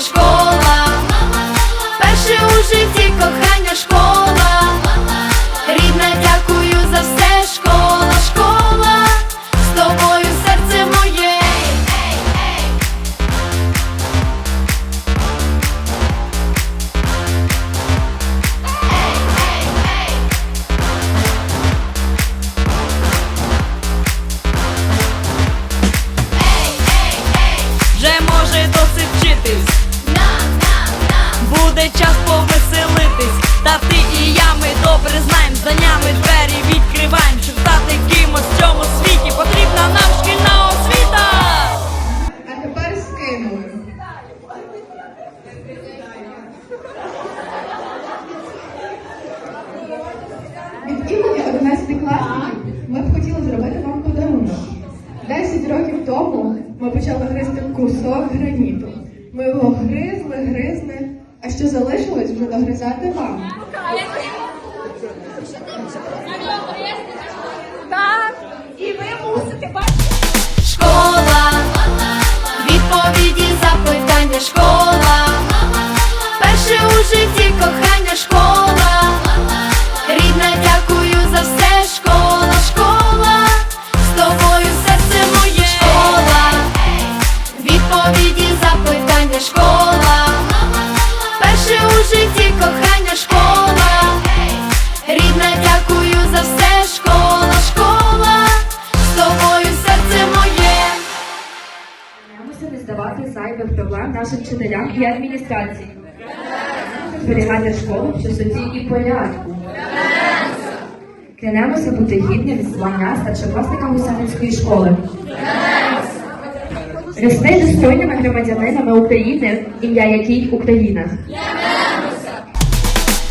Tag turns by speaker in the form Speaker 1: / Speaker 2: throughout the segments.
Speaker 1: Школа.
Speaker 2: Років тому ми почали гризти кусок граніту. Ми його гризли, гризли, а що залишилось вже догризати вам.
Speaker 3: Здавати проблем нашим вчителям і адміністрації. Зберігати школу в чистоті і порядку. Клянемося бути гідним звання старшокласника Гусеницької школи. Рости достойними громадянинами України, ім'я якій Україна.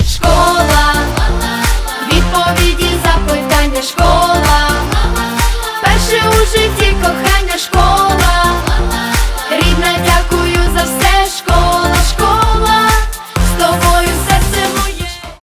Speaker 1: Школа, відповіді, запитання, школа.